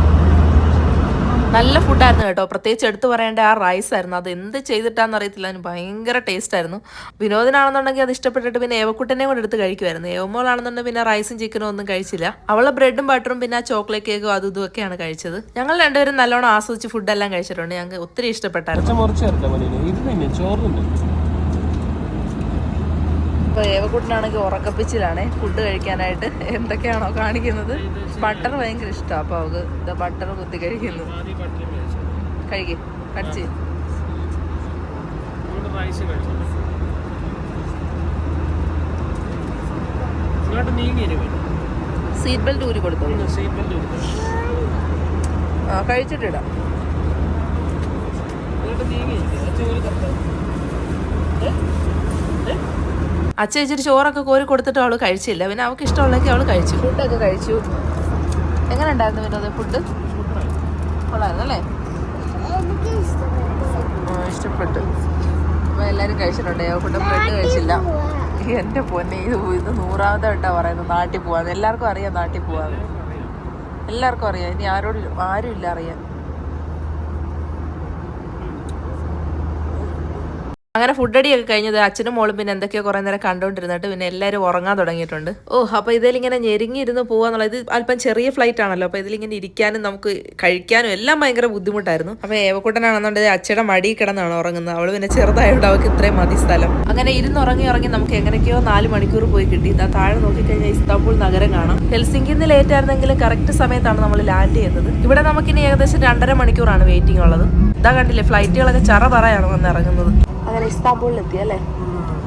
നല്ല ഫുഡായിരുന്നു കേട്ടോ. പ്രത്യേകിച്ച് എടുത്തു പറയേണ്ട ആ റൈസ് ആയിരുന്നു. അത് എന്ത് ചെയ്തിട്ടാന്ന് അറിയത്തില്ല. അതിന് ഭയങ്കര ടേസ്റ്റ് ആയിരുന്നു. വിനോദിനാണെന്നുണ്ടെങ്കിൽ അത് ഇഷ്ടപ്പെട്ടിട്ട് പിന്നെ ഏവക്കുട്ടനെ കൂടെ എടുത്ത് കഴിക്കുമായിരുന്നു ഏവമോളാണെന്നുണ്ടെങ്കിൽ പിന്നെ റൈസും ചിക്കനും ഒന്നും കഴിച്ചില്ല. അവളെ ബ്രെഡും ബട്ടറും പിന്നെ ആ ചോക്ലേറ്റ് കേക്കും അതും ഇതൊക്കെയാണ് കഴിച്ചത്. ഞങ്ങൾ രണ്ടുപേരും നല്ലോണം ആസ്വദിച്ച് ഫുഡെല്ലാം കഴിച്ചിട്ടുണ്ട്. ഞങ്ങൾക്ക് ഒത്തിരി ഇഷ്ടപ്പെട്ടായിരുന്നു കുറച്ച് മുറിച്ച് തരട്ടെ പനീന് ഇത് തന്നെ ചോറ് തന്നെ ഇപ്പൊ ഏവക്കുട്ടനാണെങ്കിൽ ഉറക്കപ്പിച്ചിലാണ് ഫുഡ് കഴിക്കാനായിട്ട് എന്തൊക്കെയാണോ കാണിക്കുന്നത്. ബട്ടർ ഭയങ്കര ഇഷ്ടമാണ് അപ്പൊ അവക്ക് ഇതാ ബട്ടർ കുത്തി കഴിക്കുന്നു. കഴിക്കേ. കടിച്ച് സീറ്റ് ബെൽറ്റ് ഊരി കൊടുത്തോളൂ. ആ കഴിച്ചിട്ടിടാം. ഇങ്ങോട്ട് നീങ്ങി ചോറ് തരട്ടെ. അച്ഛൻ ഇച്ചിരി ചോറൊക്കെ കോരി കൊടുത്തിട്ട് അവൾ കഴിച്ചില്ല. പിന്നെ അവൾക്ക് ഇഷ്ടമുള്ളതൊക്കെ അവൾ കഴിച്ചു. ഫുഡൊക്കെ കഴിച്ചു. എങ്ങനെ ഉണ്ടായിരുന്നു വിനോദ ഫുഡ്? കൊള്ളായിരുന്നു അല്ലേ? ഇഷ്ടപ്പെട്ടു. അപ്പൊ എല്ലാരും കഴിച്ചിട്ടുണ്ട്? ഫുഡ് ബ്രെഡ് കഴിച്ചില്ല. എന്റെ പൊന്നെ ഇത് ഇത് നൂറാമത്തെ വട്ടാ പറയുന്നത്. നാട്ടിൽ പോവാന്ന്. എല്ലാവർക്കും അറിയാം നാട്ടിൽ പോവാന്ന്. എല്ലാവർക്കും അറിയാം. ഇനി ആരോടും ആരും ഇല്ല അറിയാൻ. അങ്ങനെ ഫുഡ് അടിയൊക്കെ കഴിഞ്ഞത് അച്ഛനും മോളും പിന്നെ എന്തൊക്കെയോ കുറെ നേരം കണ്ടുകൊണ്ടിരുന്നിട്ട് പിന്നെ എല്ലാവരും ഉറങ്ങാൻ തുടങ്ങിയിട്ടുണ്ട്. ഓ അപ്പോൾ ഇതിലിങ്ങനെ ഞെരുങ്ങിയിരുന്ന് പോകാന്നുള്ളത് ഇത് അല്പം ചെറിയ ഫ്ലൈറ്റ് ആണല്ലോ. അപ്പോൾ ഇതിലിങ്ങനെ ഇരിക്കാനും നമുക്ക് കഴിക്കാനും എല്ലാം ഭയങ്കര ബുദ്ധിമുട്ടായിരുന്നു. അപ്പോൾ ഏവക്കൂട്ടനാണെന്നുണ്ടെങ്കിൽ അച്ഛയുടെ മടി കിടന്നാണ് ഉറങ്ങുന്നത്. അവൾ പിന്നെ ചെറുതായതുകൊണ്ട് അവൾക്ക് ഇത്രയും മതി സ്ഥലം. അങ്ങനെ ഇരുന്ന് ഉറങ്ങി ഉറങ്ങി നമുക്ക് എങ്ങനെയൊക്കെയോ നാല് മണിക്കൂർ പോയി കിട്ടി. ഇതാ താഴെ നോക്കിക്കഴിഞ്ഞാൽ ഇസ്താംബുൾ നഗരം കാണാം. ഹെൽസിംഗിൽ നിന്ന് ലേറ്റ് ആയിരുന്നെങ്കിലും കറക്റ്റ് സമയത്താണ് നമ്മൾ ലാൻഡ് ചെയ്തത് ഇവിടെ നമുക്കിനി ഏകദേശം രണ്ടര മണിക്കൂറാണ് വെയിറ്റിംഗ് ഉള്ളത്. ഇതാ കണ്ടില്ലേ ഫ്ലൈറ്റുകളൊക്കെ ചറ പറയാണ് വന്ന് ഇറങ്ങുന്നത്. അങ്ങനെ ഇസ്താംബൂളിൽ എത്തി അല്ലേ?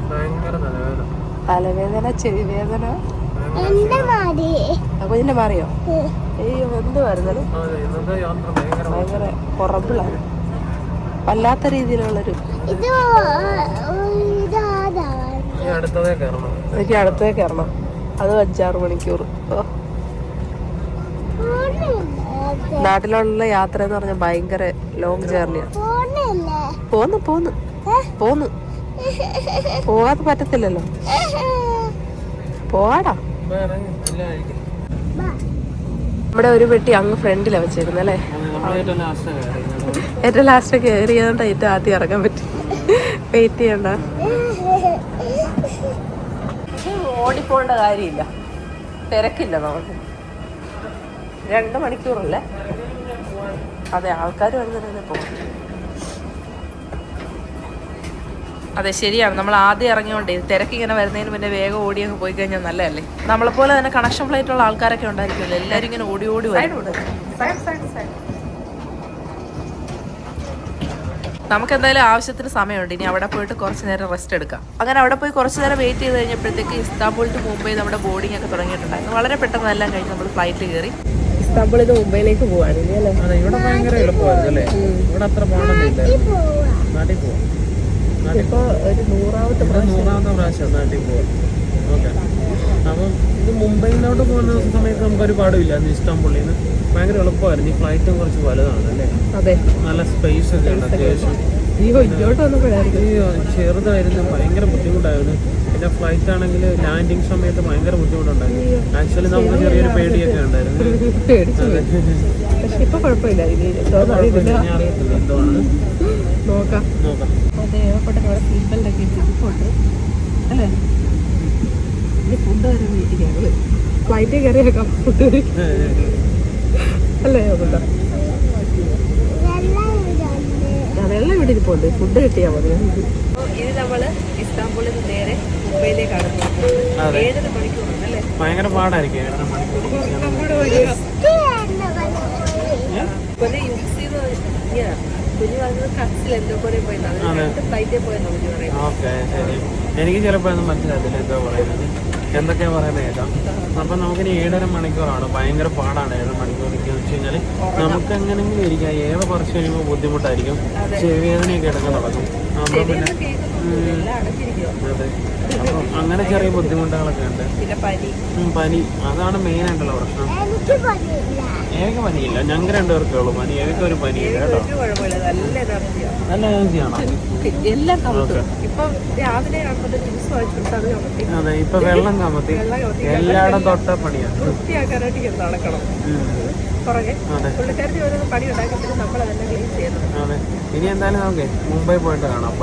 ഭയങ്കര തലവേദന ചെവിവേദന. ചെവി വേദന അപ്പൊ ഇതിന്റെ മാറിയോ? അയ്യോ എന്ത് വരുന്നത് അതെ ഇന്നത്തെ യാത്ര ഭയങ്കര ഭയങ്കര ഹൊറബിളാണ് വല്ലാത്ത രീതിയിലുള്ളൊരു എനിക്ക് അടുത്തേ കയറണം. അത് അഞ്ചാറ് മണിക്കൂർ. ഓ. നാട്ടിലുള്ള യാത്ര എന്ന് പറഞ്ഞാൽ ഭയങ്കര ലോങ് ജേർണിയാണ് പോന്നു പോന്ന്. പോന്ന്. പോവാത്ത പറ്റത്തില്ലല്ലോ. പോവാടാ. ഇവിടെ ഒരു പെട്ടി അങ്ങ് ഫ്രണ്ടിലാണ് വെച്ചേക്കുന്നത് അല്ലേ? ഏറ്റവും ലാസ്റ്റ് കയറിയതുകൊണ്ട് ഏറ്റവും ആദ്യം ഇറങ്ങാൻ പറ്റി. വെയിറ്റ് ചെയ്യണ്ട. ഓടിപ്പോണ്ട കാര്യമില്ല. തിരക്കില്ല നമുക്ക്. രണ്ട് മണിക്കൂറല്ലേ? അതെ ആൾക്കാർ വരുന്നതിനെ പോകും അതെ ശരിയാണ്. നമ്മൾ ആദ്യം ഇറങ്ങിയോണ്ടേ തിരക്ക് ഇങ്ങനെ വരുന്നതിന് പിന്നെ വേഗം ഓടി അങ്ങ് പോയി കഴിഞ്ഞാൽ നല്ലതല്ലേ? നമ്മളെപ്പോലെ തന്നെ കണക്ഷൻ ഫ്ലൈറ്റ് ഉള്ള ആൾക്കാരൊക്കെ ഉണ്ടായിരിക്കുമല്ലോ. എല്ലാരും ഇങ്ങനെ ഓടി ഓടി വരും. നമുക്ക് എന്തായാലും ആവശ്യത്തിന് സമയമുണ്ട്. ഇനി അവിടെ പോയിട്ട് കുറച്ച് നേരം റെസ്റ്റ് എടുക്കാം. അങ്ങനെ അവിടെ പോയി കുറച്ച് നേരം വെയിറ്റ് ചെയ്ത് കഴിഞ്ഞപ്പോഴത്തേക്ക് ഇസ്താംബുൾ ടു മുംബൈ നമ്മുടെ ബോർഡിംഗ് ഒക്കെ തുടങ്ങിയിട്ടുണ്ടായിരുന്നു. വളരെ പെട്ടെന്ന് എല്ലാം കഴിഞ്ഞ് നമ്മൾ ഫ്ലൈറ്റിൽ കയറി. ഇസ്താംബുളിൽ നിന്ന് മുംബൈയിലേക്ക് പോവാണ് അതെ ഇവിടെ ഭയങ്കര എളുപ്പമായിരുന്നു അല്ലേ? ഇവിടെ അത്ര പോകണമെന്നില്ല. നാട്ടിൽ പോവാം. ഇപ്പോൾ ഒരു നൂറാമത്തെ നൂറാമത്തെ പ്രാവശ്യം. നാട്ടിൽ പോവാം. ഓക്കെ. അപ്പം ഇത് മുംബൈയിലോട്ട് പോകുന്ന സമയത്ത് നമുക്കൊരു പാടുമില്ല. ഇഷ്ടംപുള്ളിയിൽ നിന്ന് ഭയങ്കര എളുപ്പമായിരുന്നു. ഈ ഫ്ലൈറ്റും കുറച്ച് വലുതാണ് അല്ലേ? അതെ. നല്ല സ്പേസ് ഒക്കെ ഉണ്ട്. അത്യാവശ്യം. അയ്യോ ഇങ്ങോട്ട് വന്നപ്പോഴായിരുന്നു. ചെറുതായിരുന്നു. ഭയങ്കര ബുദ്ധിമുട്ടായിരുന്നു. പിന്നെ ഫ്ലൈറ്റ് ആണെങ്കിൽ ലാൻഡിങ് സമയത്ത് ഭയങ്കര ബുദ്ധിമുട്ടുണ്ടായിരുന്നു. ആക്ച്വലി നമുക്ക് ചെറിയൊരു പേടിയൊക്കെ ഉണ്ടായിരുന്നു. പക്ഷെ ഇപ്പൊ കുഴപ്പമില്ല ഇനി എന്താന്ന് അറിയത്തില്ല ഞാൻ അറിയത്തില്ല. എന്തുവാണ്? നോക്കാം. നോക്കാം. അതെ ഏർപ്പെട്ട അവിടെ സീറ്റ് ബെൽറ്റ് ഒക്കെ ഇട്ടിട്ടുണ്ട് അല്ലേ? ഇനി ഫുഡ് വരെ വീട്ടിൽ ഫ്ലൈറ്റിൽ കയറിയേക്കാം. ഫുഡ് അല്ലേ അതെല്ലാം ഇവിടെ ഇരിപ്പുണ്ട്. ഫുഡ് കിട്ടിയാൽ മതി. ഇത് നമ്മൾ ഇസ്താംബൂളിൽ നിന്ന് നേരെ മുംബൈയിലേക്കാണ് പോകുന്നത്. അതെ. ഏഴര മണിക്കൂറാണ് അല്ലേ? ഭയങ്കര പാടായിരിക്കും ഏഴര മണിക്കൂർ നമ്മുടെ വഴിയാ. പോലെ യൂസ് ചെയ്ത് ഇങ്ങനെ കുഞ്ഞു പറഞ്ഞത് കക്സിൽ എന്തോ പോലെ പോയെന്നാണ് അതെ. രണ്ട് ഫ്ലൈറ്റിൽ പോയെന്നാണ് കുഞ്ഞു പറയുന്നത് എനിക്ക് ചിലപ്പോൾ ഒന്നും മനസ്സിലാകത്തില്ല പറയുന്നത്. എന്തൊക്കെയാ പറയുന്നത് കേട്ടോ അപ്പം നമുക്കിനി ഏഴര മണിക്കൂറാണ്. ഭയങ്കര പാടാണ് ഏഴര മണിക്കൂർ നിൽക്കുക വെച്ച് കഴിഞ്ഞാൽ നമുക്ക് എങ്ങനെങ്കിലും ഇരിക്കാം. ഏറെ കുറച്ച് കഴിയുമ്പോൾ ബുദ്ധിമുട്ടായിരിക്കും. ചെവിവേദനയൊക്കെ എടുക്കാൻ തുടങ്ങും അപ്പം പിന്നെ അതെ. അപ്പം അങ്ങനെ ചെറിയ ബുദ്ധിമുട്ടുകളൊക്കെ ഉണ്ട്. പനി. പനി. അതാണ് മെയിൻ ആയിട്ടുള്ള പ്രശ്നം. ഏക പനിയില്ല. ഞങ്ങൾക്ക് രണ്ടുപേർക്കേ ഉള്ളൂ. പനി ഏക ഒരു പനിയില്ല കേട്ടോ. നല്ല എനർജിയാണ്? അത് ഇപ്പൊ വെള്ളം കമത്തി. കമത്തി. എല്ലായിടം തൊട്ട പണിയാണ് അതെ. ഇനി എന്തായാലും നമുക്ക് മുംബൈ പോയിട്ട് കാണാം.